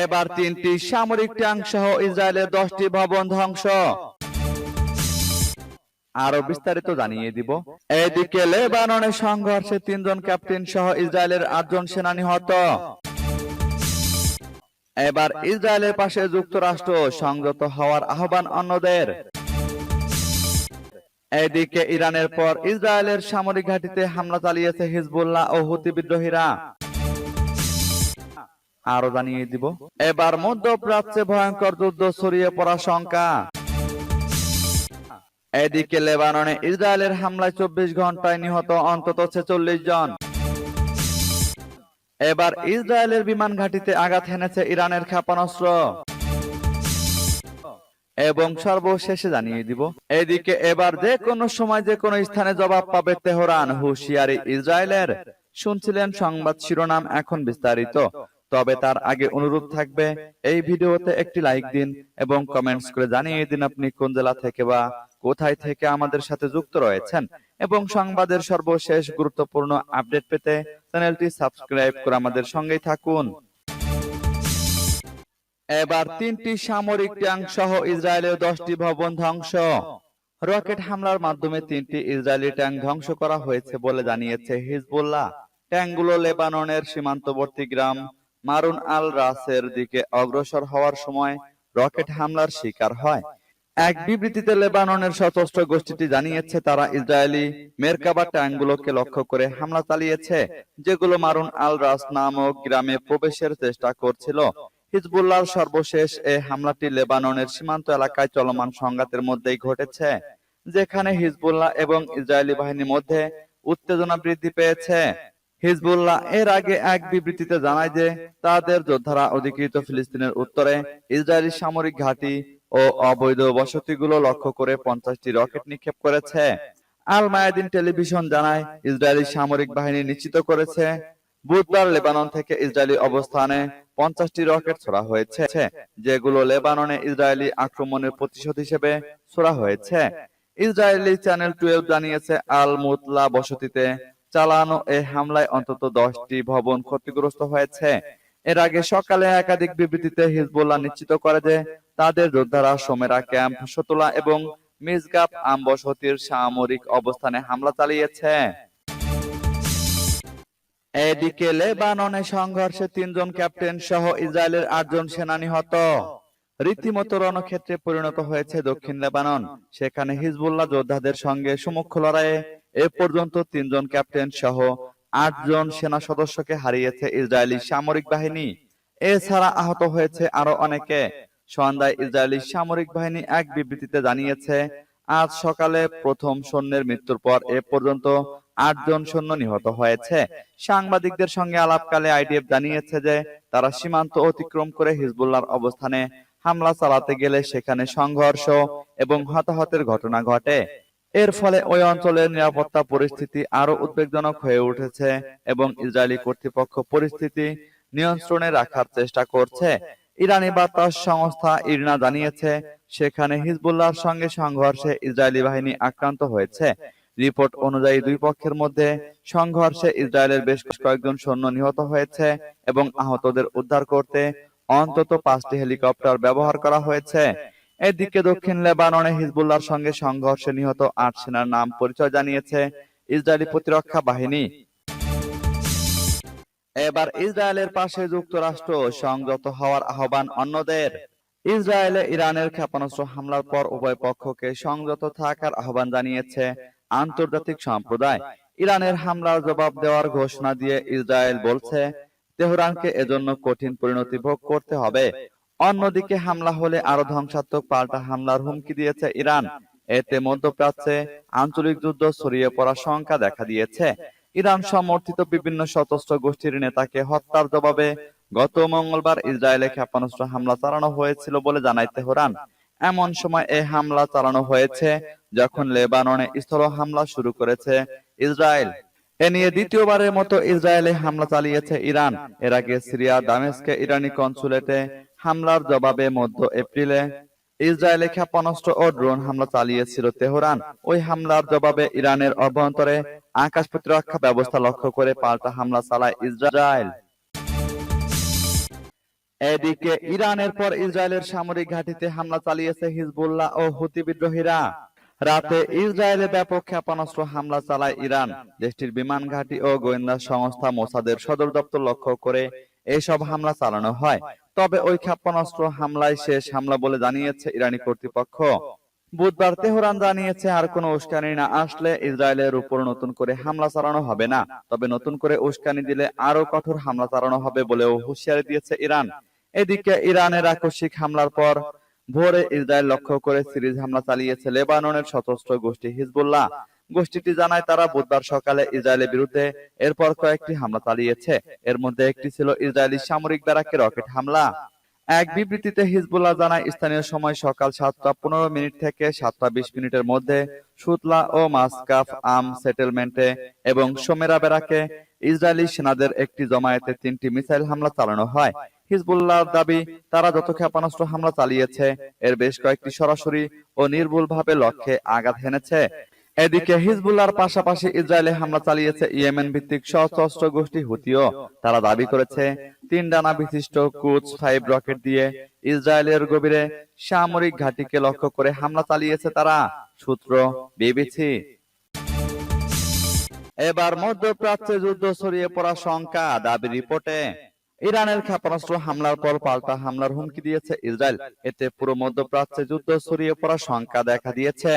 এবার তিনটি সামরিক ট্যাঙ্ক সহ ইসরায়েলের দশটি ভবন ধ্বংস। আরও বিস্তারিত জানিয়ে দিব। এদিকে লেবাননে সংঘর্ষে তিনজন ক্যাপ্টেন সহ ইসরায়েলের আটজন সেনা নিহত এবার ইসরায়েলের পাশে যুক্তরাষ্ট্র সংযত হওয়ার আহ্বান অন্যদের। এদিকে ইরানের পর ইসরায়েলের সামরিক ঘাঁটিতে হামলা চালিয়েছে হিজবুল্লাহ ও হুতি বিদ্রোহীরা আরও জানিয়ে দিব। এবার মধ্যপ্রাচ্যে ভয়ঙ্কর যুদ্ধ ছড়িয়ে পড়া শঙ্কা। এদিকে লেবাননে ইসরায়েলের হামলায় চব্বিশ ঘন্টায় নিহত অন্তত ছেচল্লিশ জন। এবার ইসরায়েলের বিমান ঘাঁটিতে আঘাত হেনেছে ইরানের ক্ষেপণাস্ত্র। এবং সর্বশেষে জানিয়ে দিব, এদিকে এবার যে কোনো সময় যে কোনো স্থানে জবাব পাবে তেহরান, হুশিয়ারি ইসরায়েলের। শুনছিলেন সংবাদ শিরোনাম এখন বিস্তারিত। তবে তার আগে অনুরোধ থাকবে এই ভিডিওতে একটি লাইক দিন এবং কমেন্টস করে জানিয়ে দিন আপনি কোন জেলা থেকে বা কোথায় থেকে আমাদের সাথে যুক্ত রয়েছেন এবং সংবাদের সর্বশেষ গুরুত্বপূর্ণ আপডেট পেতে চ্যানেলটি সাবস্ক্রাইব করে আমাদের সঙ্গেই থাকুন। এবার তিনটি সামরিক ট্যাঙ্ক সহ ইসরায়েলের দশটি ভবন ধ্বংস। রকেট হামলার মাধ্যমে তিনটি ইসরায়েলি ট্যাঙ্ক ধ্বংস করা হয়েছে বলে জানিয়েছে হিজবুল্লাহ। ট্যাঙ্কগুলো লেবাননের সীমান্তবর্তী গ্রাম মারুন আল রাসের দিকে অগ্রসর হওয়ার সময় রকেট হামলার শিকার হয়। এক বিবৃতিতে লেবাননের সশস্ত্র গোষ্ঠীটি জানিয়েছে, তারা ইসরায়েলি মেরকাবা ট্যাঙ্কগুলোকে লক্ষ্য করে হামলা চালিয়েছে, যেগুলো মারুন আল রাস নামক গ্রামে প্রবেশের চেষ্টা করছিল। হিজবুল্লাহর সর্বশেষ এই হামলাটি লেবাননের সীমান্ত এলাকায় চলমান সংঘাতের মধ্যেই ঘটেছে, যেখানে হিজবুল্লাহ এবং ইসরায়েলি বাহিনীর মধ্যে উত্তেজনা বৃদ্ধি পেয়েছে। হিজবুল্লাহ এর আগে এক বিবৃতিতে জানায় যে তাদের যোদ্ধারা অধিকৃত ফিলিস্তিনের উত্তরে ইসরায়েলি সামরিক ঘাঁটি ও অবৈধ বসতিগুলো লক্ষ্য করে পঞ্চাশটি রকেট নিক্ষেপ করেছে। আল মায়াদিন টেলিভিশন জানায়, ইসরায়েলি সামরিক বাহিনী নিশ্চিত করেছে, বুধবার লেবানন থেকে ইসরায়েলি অবস্থানে পঞ্চাশটি রকেট ছোড়া হয়েছে, যেগুলো লেবাননে ইসরায়েলি আক্রমণের প্রতিশোধ হিসেবে ছোড়া হয়েছে। ইসরায়েলি চ্যানেল টুয়েলভ জানিয়েছে আল মুতলা বসতিতে চালানো এই হামলায় অন্তত দশটি ভবন ক্ষতিগ্রস্ত হয়েছে। এর আগে সকালে একাধিক বিবৃতিতে হিজবুল্লাহ নিশ্চিত করে যে তাদের যোদ্ধারা সোমেরা ক্যাম্প সতলা এবং মিসগাপ আমবসতির সামরিক অবস্থানে হামলা চালিয়েছে। এদিকে লেবাননে সংঘর্ষে তিনজন ক্যাপ্টেন সহ ইসরায়েলের আটজন সেনা নিহত। রীতিমতো রণক্ষেত্রে পরিণত হয়েছে দক্ষিণ লেবানন। সেখানে হিজবুল্লাহ যোদ্ধাদের সঙ্গে সমুখ লড়াইয়ে এ পর্যন্ত তিনজন ক্যাপ্টেন সহ আটজন সেনা সদস্যকে হারিয়েছে ইসরায়েলি সামরিক বাহিনী। এছাড়া আহত হয়েছে আরও অনেকে। সন্ধ্যায় ইসরায়েলি সামরিক বাহিনী এক বিবৃতিতে জানিয়েছে, আজ সকালে প্রথম সৈন্যের মৃত্যুর পর এ পর্যন্ত আটজন সৈন্য নিহত হয়েছে। সাংবাদিকদের সঙ্গে আলাপকালে আইডিএফ জানিয়েছে যে, তারা সীমান্ত অতিক্রম করে হিজবুল্লাহর অবস্থানে হামলা চালাতে গেলে সেখানে সংঘর্ষ এবং হতাহতের ঘটনা ঘটে। এর ফলে ওই অঞ্চলের নিরাপত্তা পরিস্থিতি আরও উদ্বেগজনক হয়ে উঠেছে এবং ইসরায়েলি কর্তৃপক্ষ পরিস্থিতি নিয়ন্ত্রণে রাখার চেষ্টা করছে। ইরানি বার্তা সংস্থা ইরনা জানিয়েছে, সেখানে হিজবুল্লাহর সঙ্গে সংঘর্ষে ইসরায়েলি বাহিনী আক্রান্ত হয়েছে। রিপোর্ট অনুযায়ী দুই পক্ষের মধ্যে সংঘর্ষে ইসরায়েলের বেশ কয়েকজন সৈন্য নিহত হয়েছে এবং আহতদের উদ্ধার করতে অন্তত পাঁচটি হেলিকপ্টার ব্যবহার করা হয়েছে। এদিকে দক্ষিণ লেবাননে হিজবুল্লাহর সঙ্গে সংঘর্ষে নিহত আট সেনার নাম পরিচয় জানিয়েছে ইসরায়েলি প্রতিরক্ষা বাহিনী। এবার ইসরায়েলের পাশে যুক্তরাষ্ট্র সংযত হওয়ার আহ্বান অন্যদের। ইসরায়েলে ইরানের ক্ষেপণাস্ত্র হামলার পর উভয় পক্ষকে সংযত থাকার আহ্বান জানিয়েছে আন্তর্জাতিক সম্প্রদায়। ইরানের হামলার জবাব দেওয়ার ঘোষণা দিয়ে ইসরায়েল বলছে, তেহরানকে এজন্য কঠিন পরিণতি ভোগ করতে হবে। অন্যদিকে হামলা হলে আরও ধ্বংসাত্মক পাল্টা হামলার হুমকি দিয়েছে ইরান। এতে মধ্যপ্রাচ্যে আঞ্চলিক যুদ্ধ ছড়িয়ে পড়ার শঙ্কা দেখা দিয়েছে। ইরান সমর্থিত বিভিন্ন সশস্ত্র গোষ্ঠীর নেতাকে হত্যার জবাবে গত মঙ্গলবার ইসরায়েলে ক্ষেপণাস্ত্র হামলা চালানো হয়েছিল বলে জানায় তেহরান এমন সময় এই হামলা চালানো হয়েছে যখন লেবাননে স্থল হামলা শুরু করেছে ইসরায়েল। এ নিয়ে দ্বিতীয়বারের মতো ইসরায়েলে হামলা চালিয়েছে ইরান। এর আগে সিরিয়া দামেস্কে ইরানি কনসুলেটে হামলার জবাবে মধ্য এপ্রিলে ইসরায়েলে ক্ষেপণাস্ত্র ও ড্রোন হামলা চালিয়েছিল তেহরান। ওই হামলার জবাবে ইরানের অভ্যন্তরে আকাশ প্রতিরক্ষা ব্যবস্থা লক্ষ্য করে পাল্টা হামলা চালায় ইসরায়েল। এদিকে ইরানের পর ইসরায়েলের সামরিক ঘাঁটিতে হামলা চালিয়েছে হিজবুল্লাহ ও হুতি বিদ্রোহীরা। রাতে ইসরায়েলে ব্যাপক ক্ষেপণাস্ত্র হামলা চালায় ইরান। দেশটির বিমান ঘাঁটি ও গোয়েন্দা সংস্থা মোসাদের সদর দপ্তর লক্ষ্য করে এসব হামলা চালানো হয়। তবে ওই ক্ষেপণাস্ত্র হামলায় শেষ হামলা বলে জানিয়েছে ইরানি কর্তৃপক্ষ। বুধবার তেহরান জানিয়েছে, আর কোনো উস্কানি না আসলে ইসরায়েলের উপর নতুন করে হামলা চালানো হবে না। তবে নতুন করে উস্কানি দিলে আরও কঠোর হামলা চালানো হবে বলেও হুঁশিয়ারি দিয়েছে ইরান। এদিকে ইরানের আকস্মিক হামলার পর ভোরে ইসরায়েল লক্ষ্য করে সিরিজ হামলা চালিয়েছে লেবাননের সশস্ত্র গোষ্ঠী হিজবুল্লাহ। গোষ্ঠীটি জানায় তারা বুধবার সকালে ইসরায়েলের বিরুদ্ধে এরপর কয়েকটি হামলা চালিয়েছে। এর মধ্যে একটি ছিল ইসরায়েলি সামরিক ব্যারাকে রকেট হামলা। এক বিবৃতিতে হিজবুল্লাহ জানায়, স্থানীয় সময় সকাল সাতটা পনেরো মিনিট থেকে সাতটা বিশ মিনিটের মধ্যে সুতলা ও মাসকাফ আম সেটেলমেন্টে এবং সোমেরা বেরাকে ইসরায়েলি সেনাদের একটি জমায়েতে তিনটি মিসাইল হামলা চালানো হয়। হিজবুল্লাহর দাবি, তারা যত ক্ষেপণাস্ত্র হামলা চালিয়েছে। এর বেশ কয়েকটি সরাসরি ও নির্ভুলভাবে লক্ষ্যে আঘাত হেনেছে। এদিকে হিজবুল্লাহর পাশাপাশি ইসরায়েলে হামলা চালিয়েছে ইয়েমেন ভিত্তিক সশস্ত্র গোষ্ঠী হুতিও। তারা দাবি করেছে, তিন ডানা বিশিষ্ট কুচ ফাইভ রকেট দিয়ে ইসরায়েলের গভীরে সামরিক ঘাঁটিকে লক্ষ্য করে হামলা চালিয়েছে তারা, সূত্র বিবিসি। এবার মধ্যপ্রাচ্যে যুদ্ধ ছড়িয়ে পড়া শঙ্কা, দাবি রিপোর্টে। ইরানের ক্ষেপণাস্ত্র হামলার পর পাল্টা হামলার হুমকি দিয়েছে ইসরায়েল। এতে পুরো মধ্যপ্রাচ্যে যুদ্ধ ছড়িয়ে পড়া শঙ্কা দেখা দিয়েছে।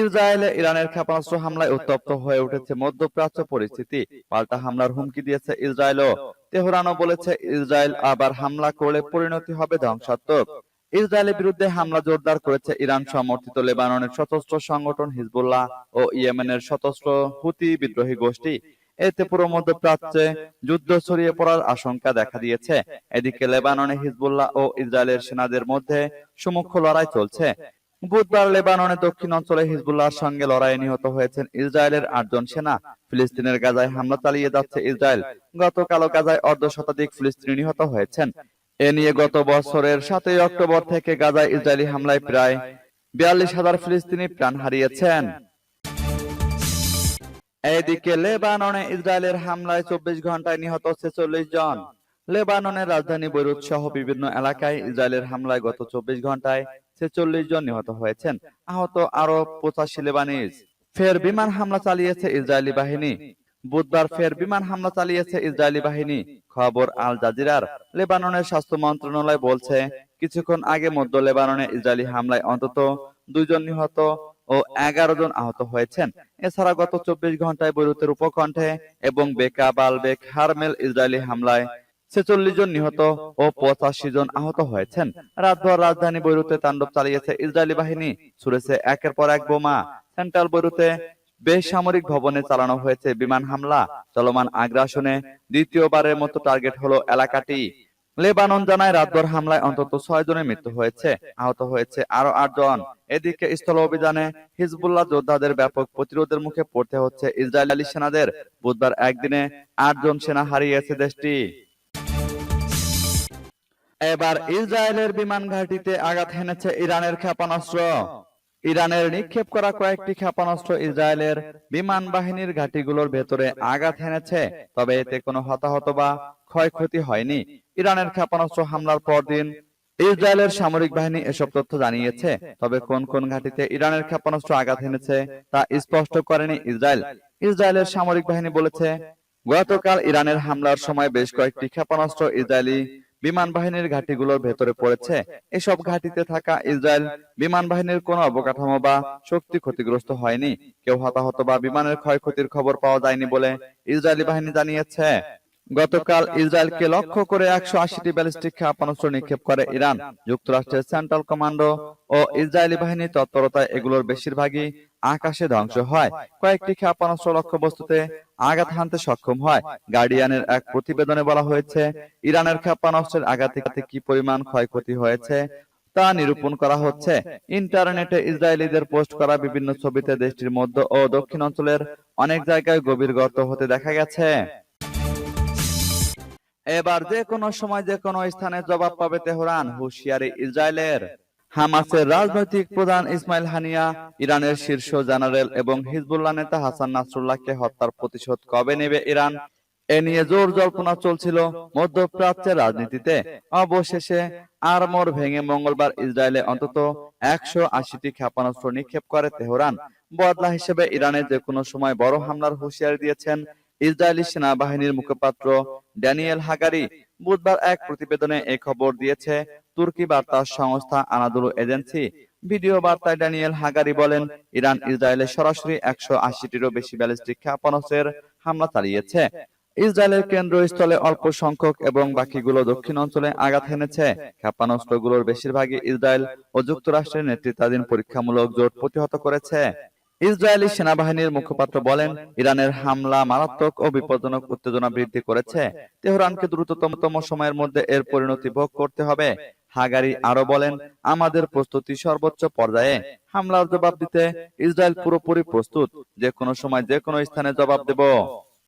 ইসরায়েলে ইরানের ক্ষেপণাস্ত্র হামলায় উত্তপ্ত হয়ে উঠেছে মধ্যপ্রাচ্য পরিস্থিতি। পাল্টা হামলার হুমকি দিয়েছে ইসরায়েলও। তেহরানও বলেছে ইসরায়েল আবার হামলা করলে পরিণতি হবে ধ্বংসাত্মক। ইসরায়েলের বিরুদ্ধে হামলা জোরদার করেছে ইরান সমর্থিত লেবাননের সশস্ত্র সংগঠন হিজবুল্লাহ ও ইয়েমেনের সশস্ত্র হুতি বিদ্রোহী গোষ্ঠী। এতে পুরো মধ্যপ্রাচ্যে যুদ্ধ ছড়িয়ে পড়ার আশঙ্কা দেখা দিয়েছে। এদিকে লেবাননে হিজবুল্লাহ ও ইসরায়েলের সেনাদের মধ্যে সুমুখ লড়াই চলছে। বুধবার লেবাননের দক্ষিণ অঞ্চলে হিজবুল্লাহর সঙ্গে লড়াইয়ে নিহত হয়েছেন ইসরায়েলের আটজন সেনা। ফিলিস্তিনের গাজায় হামলা চালিয়ে যাচ্ছে ইসরায়েল। গতকালও গাজায় অর্ধ শতাধিক ফিলিস্তিনি নিহত হয়েছেন। এ নিয়ে গত বছরের সাতই অক্টোবর থেকে গাজায় ইসরায়েলি হামলায় প্রায় বিয়াল্লিশ হাজার ফিলিস্তিনি প্রাণ হারিয়েছেন। এদিকে লেবাননে ইসরায়েলের হামলায় চব্বিশ ঘন্টায় নিহত ছেচল্লিশ জন। লেবাননের রাজধানী বৈরুত সহ বিভিন্ন এলাকায় ইসরায়েলের হামলায় গত চব্বিশ ঘন্টায় ছেচল্লিশ জন নিহত হয়েছেন। আহত আরও পঁচাশি লেবানিজ। ফের বিমান হামলা চালিয়েছে ইসরায়েলি বাহিনী। বুধবার ফের বিমান হামলা চালিয়েছে ইসরায়েলি বাহিনী। খবর আল জাজিরার। লেবাননের স্বাস্থ্য মন্ত্রণালয় বলছে, কিছুক্ষণ আগে মধ্য লেবাননে ইসরায়েলি হামলায় অন্তত দুইজন নিহত ও এগারো জন আহত হয়েছেন। এছাড়া গত চব্বিশ ঘন্টায় বৈরুতের উপকণ্ঠে এবং বেকা বালবেক হারমেল ইসরায়েলি হামলায় ছেচল্লিশ জন নিহত ও পঁচাশি জন আহত হয়েছেন। রাতভর রাজধানী বৈরুতে তাণ্ডব চালিয়েছে ইসরায়েলি বাহিনী। ছুড়েছে একের পর এক বোমা। সেন্ট্রাল বৈরুতে বেসামরিক ভবনে চালানো হয়েছে বিমান হামলা। চলমান আগ্রাসনে দ্বিতীয়বারের মতো টার্গেট হলো এলাকাটি। লেবানন জানায় রাতভর হামলায় অন্তত ছয় জনের মৃত্যু হয়েছে আহত হয়েছে আরও আট জন। এদিকে স্থল অভিযানে হিজবুল্লাহ যোদ্ধাদের ব্যাপক প্রতিরোধের মুখে পড়তে হচ্ছে ইসরায়েলি সেনাদের। বুধবার একদিনে আট জন সেনা হারিয়েছে দেশটি। এবার ইসরায়েলের বিমান ঘাঁটিতে আঘাত হেনেছে ইরানের ক্ষেপণাস্ত্র। ইরানের নিক্ষেপ করা কয়েকটি ক্ষেপণাস্ত্র ইসরায়েলের বিমান বাহিনীর ঘাঁটিগুলোর ভেতরে আঘাত হেনেছে তবে এতে কোনো হতাহত বা ক্ষয়ক্ষতি হয়নি। ইরানের ক্ষেপণাস্ত্র হামলার পরদিন ইসরায়েলের সামরিক বাহিনী এসব তথ্য জানিয়েছে। তবে কোন কোন ঘাঁটিতে ইরানের ক্ষেপণাস্ত্র আঘাত হেনেছে তা স্পষ্ট করেনি ইসরায়েল। ইসরায়েলের সামরিক বাহিনী বলেছে গতকাল ইরানের হামলার সময় বেশ কয়েকটি ক্ষেপণাস্ত্র ইসরায়েলি বিমান বাহিনীর ঘাঁটিগুলোর ভেতরে পড়েছে। এসব ঘাঁটিতে থাকা ইসরায়েল বিমান বাহিনীর কোনো অবকাঠামো বা শক্তি ক্ষতিগ্রস্ত হয়নি। কেউ হতাহত বা বিমানের ক্ষয়ক্ষতির খবর পাওয়া যায়নি বলে ইসরায়েলি বাহিনী জানিয়েছে। গতকাল ইসরায়েলকে লক্ষ্য করে একশো আশিটি ব্যালিস্টিক ক্ষেপণাস্ত্র নিক্ষেপ করে ইরান। যুক্তরাষ্ট্রের সেন্ট্রাল কমান্ডো ও ইসরায়েলি বাহিনীর তৎপরতায় এগুলোর বেশিরভাগই আকাশে ধ্বংস হয়। কয়েকটি ক্ষেপণাস্ত্র লক্ষ্যবস্তুতে আঘাত হানতে সক্ষম হয়। গার্ডিয়ানের এক প্রতিবেদনে বলা হয়েছে ইরানের ক্ষেপণাস্ত্রের আঘাতে কি পরিমাণ ক্ষয়ক্ষতি হয়েছে তা নিরূপণ করা হচ্ছে। ইন্টারনেটে ইসরায়েলিদের পোস্ট করা বিভিন্ন ছবিতে দেশটির মধ্য ও দক্ষিণ অঞ্চলের অনেক জায়গায় গভীর গর্ত হতে দেখা গেছে এবার যে কোনো সময় যে কোনো স্থানে জবাব পাবে তেহরান হুঁশিয়ারি ইসরায়েলের। হামাসের রাজনৈতিক প্রধান ইসমাইল হানিয়া ইরানের শীর্ষ জেনারেল এবং হিজবুল্লাহ নেতা হাসান নাসরুল্লাহকে হত্যার প্রতিশোধ কবে নেবে ইরান? এ নিয়ে জোর জল্পনা চলছিল মধ্যপ্রাচ্যের রাজনীতিতে। অবশেষে আরমোর ভেঙে মঙ্গলবার ইসরায়েলে অন্তত একশো আশিটি ক্ষেপণাস্ত্র নিক্ষেপ করে তেহরান। বদলা হিসেবে ইরানে যে কোনো সময় বড় হামলার হুঁশিয়ারি দিয়েছেন ইসরায়েলি সেনাবাহিনীর মুখপাত্র ড্যানিয়েল হাগারি বুধবার এক প্রতিবেদনে এ খবর দিয়েছে তুর্কি বার্তা সংস্থা আনাদুলু এজেন্সি। ভিডিও বার্তায় ড্যানিয়েল হাগারি বলেন ইরান ইসরায়েলে সরাসরি একশো আশিটিরও বেশি ব্যালিস্টিক ক্ষেপণাস্ত্রের হামলা চালিয়েছে। ইসরায়েলের কেন্দ্রস্থলে অল্প সংখ্যক এবং বাকিগুলো দক্ষিণ অঞ্চলে আঘাত হেনেছে ক্ষেপণাস্ত্রগুলোর বেশিরভাগই ইসরায়েল ও যুক্তরাষ্ট্রের নেতৃত্বাধীন পরীক্ষামূলক জোট প্রতিহত করেছে। ইসরায়েলি সেনাবাহিনীর মুখপাত্র বলেন ইরানের হামলা মারাত্মক ও বিপজ্জনক উত্তেজনা বৃদ্ধি করেছে। তেহরানকে দ্রুততম সময়ের মধ্যে এর পরিণতি ভোগ করতে হবে। হাগারি আরও বলেন আমাদের প্রস্তুতি সর্বোচ্চ পর্যায়ে। হামলার জবাব দিতে ইসরায়েল পুরোপুরি প্রস্তুত। যে কোনো সময় যে কোনো স্থানে জবাব দেব।